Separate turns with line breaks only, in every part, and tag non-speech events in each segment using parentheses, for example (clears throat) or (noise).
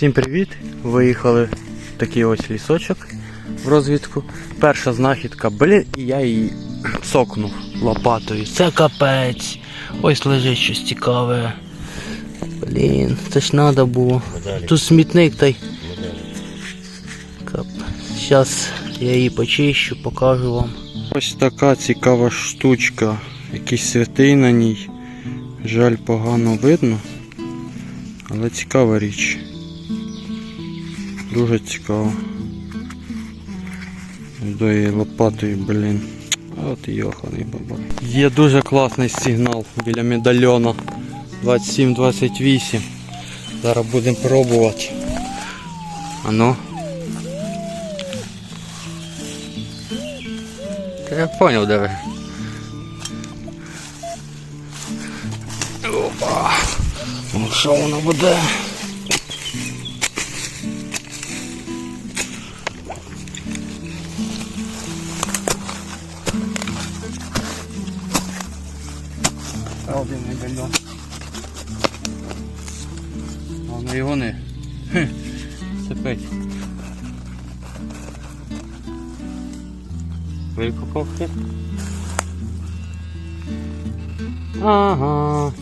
Всім привіт! Виїхали в такий ось лісочок в розвідку. Перша знахідка, блін, і я її (clears throat) цокнув лопатою. Це капець. Ось лежить щось цікаве. Блін, це ж треба було. Тут смітник та й. Зараз я її почищу, покажу вам. Ось така цікава штучка. Якийсь святий на ній. Жаль, погано видно. Але цікава річ. Дуже цікаво. До її лопатою, блін. От йоханий баба. Є дуже класний сигнал біля медальйона 27-28. Зараз будемо пробувати. Ану. Та Я понял, де ви. Опа. Ну що воно буде? Один медальйон. Воно його не хе, цепить. Викопав. Ага.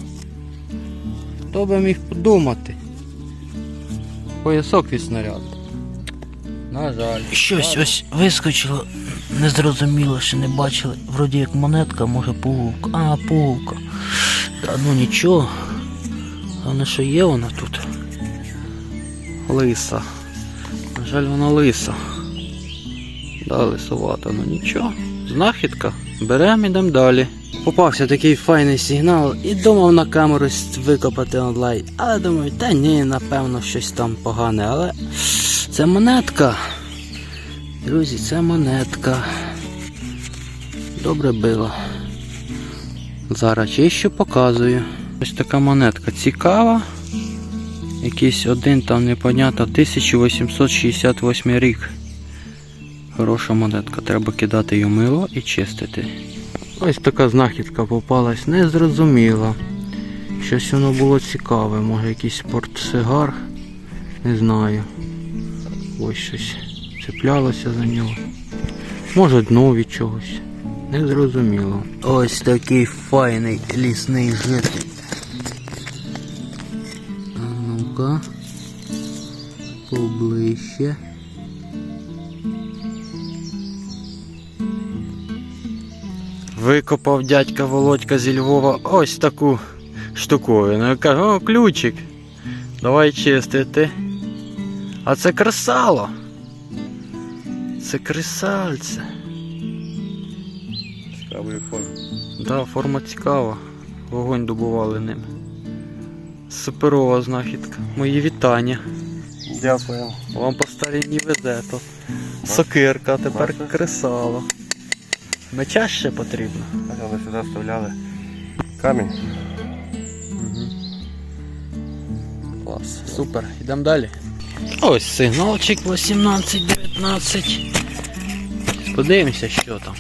Хто би міг подумати? Поясок від снаряду. На жаль.
Щось ось вискочило, незрозуміло, що не бачили. Вроді як монетка, може пуговка. А, пуговка. Та ну нічого. Головне, що є вона тут.
Лиса. На жаль, вона лиса. Да, лисовата, ну нічого. Знахідка. Беремо ідемо далі. Попався такий файний сигнал і думав на камеру викопати онлайн. Але думаю, та ні, напевно, щось там погане. Але це монетка. Друзі, це монетка. Добре било. Зараз чищу, показую. Ось така монетка цікава. Якийсь один там непонятно 1868 рік. Хороша монетка, треба кидати її мило і чистити. Ось така знахідка попалась, незрозуміла. Щось воно було цікаве, може якийсь портсигар, не знаю. Ось щось цеплялося за нього. Може дно від чогось. Незрозуміло. Ось такий файний лісний житель. А ну-ка. Поближче. Викопав дядька Володька зі Львова ось таку штуковину. Я кажу, о, ключик. Давай чистити. А це кресало. Це кресальце.
Цікавої форми.
Да, форма цікава. Вогонь добували ним. Суперова знахідка. Мої вітання.
Дякую.
Вам по старій везе то. Сокирка, тепер
Бачите?
кресало. Меча ще потрібно.
Але сюди вставляли камінь.
Клас. Супер. Йдемо далі. Ось сигналчик 18-19. Подивимося, що там.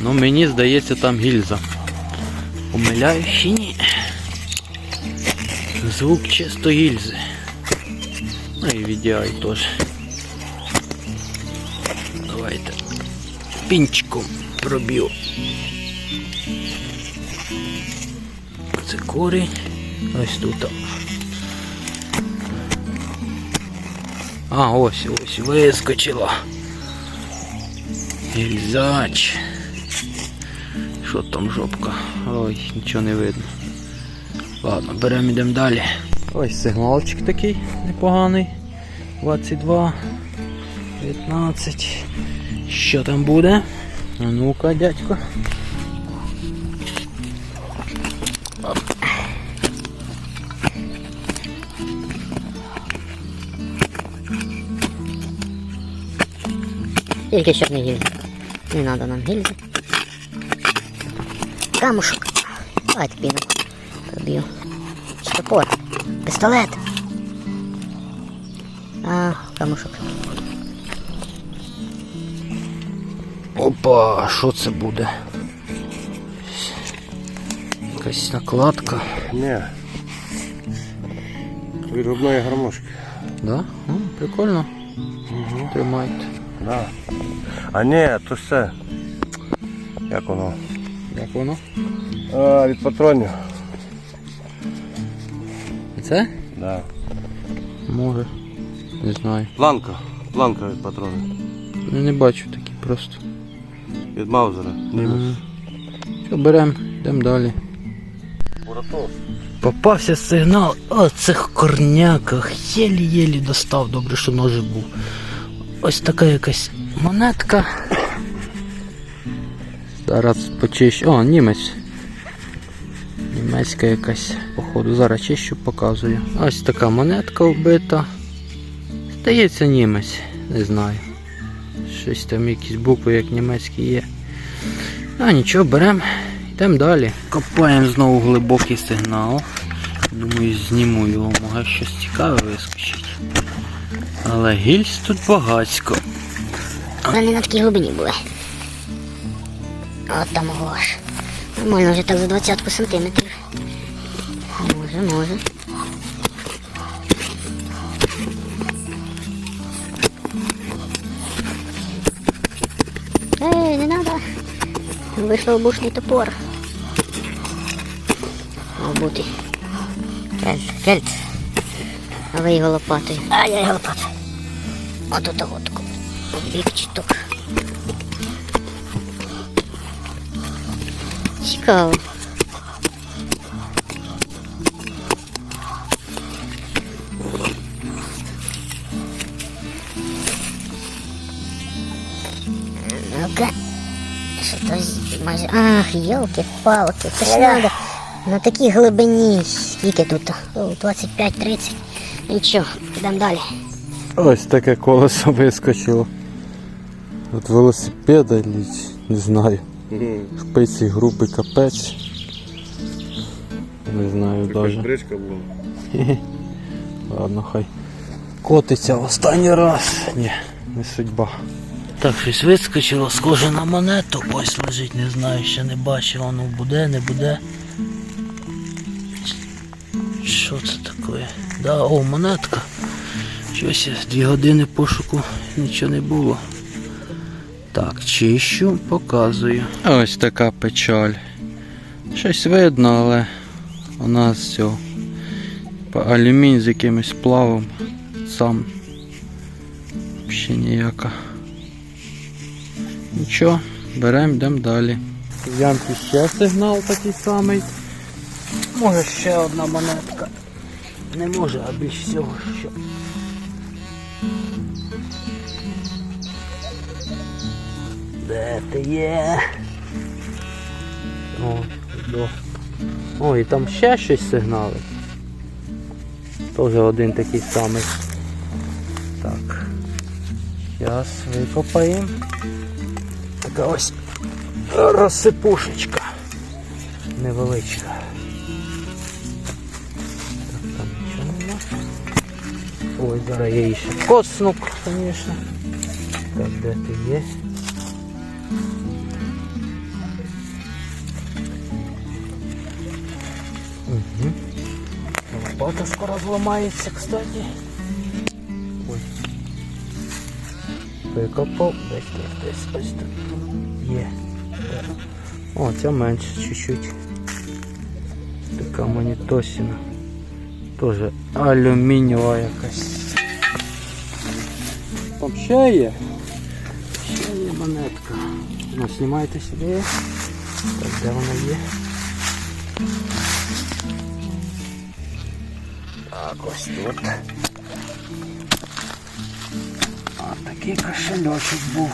Ну, мені здається, там гільза. Помиляюсь чи ні. Звук чисто гільзи. Ну і VDI теж. Давайте. Пінчиком проб'ю. Це корінь. Ось тут. А, ось, ось, вискочила. Гільзач. Що там жопка? Ой, нічого не видно. Ладно, беремо йдемо далі. Ось сигналчик такий непоганий. 22, 15. Що там буде? Ну-ка, дядько.
Тільки щоб не гільзи. Не треба нам гільзи. Камушок. Давайте піну. Проб'ю. Чи топор. Пістолет. А, камушок.
Опа, що це буде? Якась накладка.
Ні. Відгубної гармошки.
Да? О, прикольно.
Угу.
Тримайте.
Да. А ні, то все. Як воно?
Як воно?
А, від патронів.
Це?
Да.
Може. Не знаю.
Планка. Планка від патронів.
Ну, не бачу такі просто.
Від Маузера.
Мгм. Що, беремо, йдемо далі.
Буратов.
Попався сигнал о цих корняках. Єлі-єлі достав, добре, що ножик був. Ось така якась монетка.
Зараз почищу. О, німець. Німецька якась, походу. Зараз чищу, показую. Ось така монетка вбита. Здається, німець. Не знаю. Щось там якісь букви, як німецькі є. А нічого, беремо, йдемо далі. Копаємо знову глибокий сигнал. Думаю, зніму його, може щось цікаве вискочить. Але гільз тут багацько.
Вони на такій глибині були. От там аж. Нормально вже так за 20 сантиметрів. Може, може. Ей, не надо. Вийшов бушний топор. Бути. Кельт, кельт. А ви його лопатою. А я його лопатою. От от от. Бік чіток. Цікаво. Ну-ка. Що то з- майже. Ах, йолки-палки. Це ж надо на такій глибині. Скільки тут? 25-30. Нічого, підемо далі.
Ось таке колесо вискочило. От велосипеда, ліч, не знаю. Шпиці групи капець. Не знаю даже.
бричка була. (laughs)
Ладно, хай. Котиться в останній раз. Ні, не судьба.
Так, щось вискочило, схоже на монету. Ось лежить, не знаю, ще не бачив, воно буде, не буде. Що це таке? Да, о, монетка. Щось дві години пошуку нічого не було.
Так, чищу, показую. Ось така печаль. Щось видно, але у нас типа, алюмінь з якимось плавом. Сам ще ніяка. Нічого, беремо, йдемо далі. В ще сигнал такий самий.
Може ще одна монетка. Не може, а більш всього що. Де ти є?
О, до. О, і там ще щось сигнали. Теж один такий самий. Так. Зараз викопаємо. Така ось розсипушечка. Невеличка. Ой, зараз я її ще коцну, звісно. Так, де ти є? Угу. Лопата скоро зламається, кстати. Ой. Викопав. Десь десь десь ось тут. Є. Де? О, ця менше чуть-чуть. Така монітосіна. Тоже алюмінієва якась. Там ще є. Ще є монетка. Ну, знімайте сюди. Так, де вона є? Так, ось тут. А такий кошельочок був.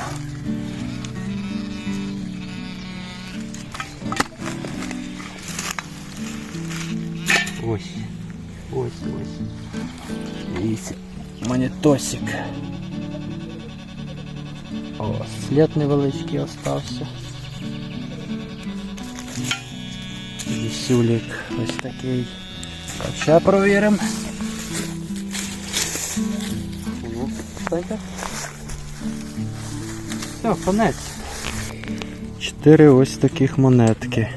Ось. Дивіться. Монетосик. О, слід невеличкий остався. Вісюлік ось такий. Так, ще провіримо. Все, конець. Чотири ось таких монетки.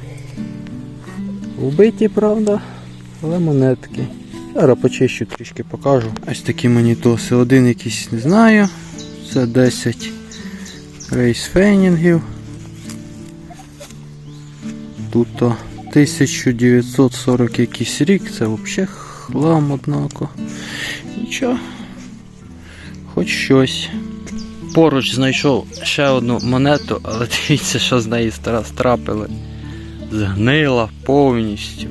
Убиті, правда, але монетки. Зараз почищу трішки покажу. Ось такі монітоси. Один якийсь не знаю. Це 10 рейс фенінгів. Тут 1940 якийсь рік, це взагалі хлам однако. Нічого. Хоч щось. Поруч знайшов ще одну монету, але дивіться, що з неї зараз трапили. Згнила повністю.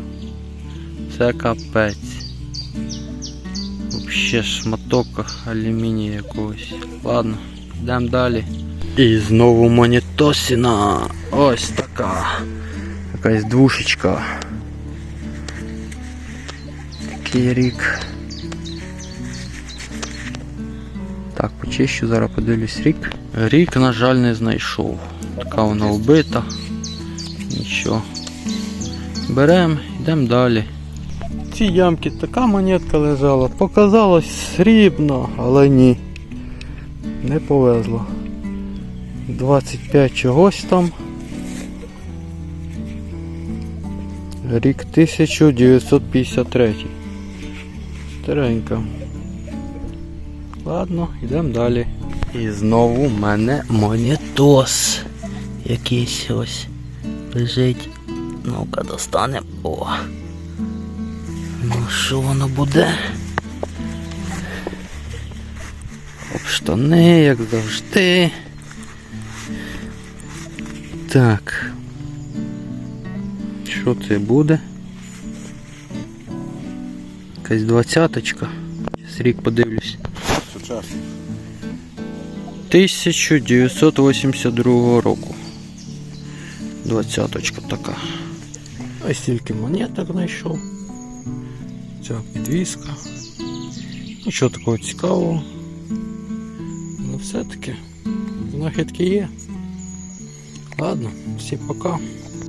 Це капець. Вообще шматок алюмінію якогось. Ладно, йдемо далі. І знову монітосіна. Ось така. Якась двушечка. Такий рік. Так, почищу, зараз подивлюсь рік. Рік, на жаль, не знайшов. Така вона вбита. Нічого. Беремо, йдемо далі. Цій ямці така монетка лежала. Показалось срібно, але ні. Не повезло. 25 чогось там. Рік 1953. Старенька. Ладно, йдемо далі. І знову в мене монітос.
Якийсь ось лежить. Ну-ка достанемо. О. Ну що воно буде?
Об штани, як завжди. Так. Що це буде? Якась двадцяточка. Зараз рік подивлюсь.
Сучасно.
1982 року. Двадцяточка така. Ось тільки монеток знайшов. Ця підвіска. Нічого такого цікавого. Але все-таки знахідки є. Ладно, всім пока.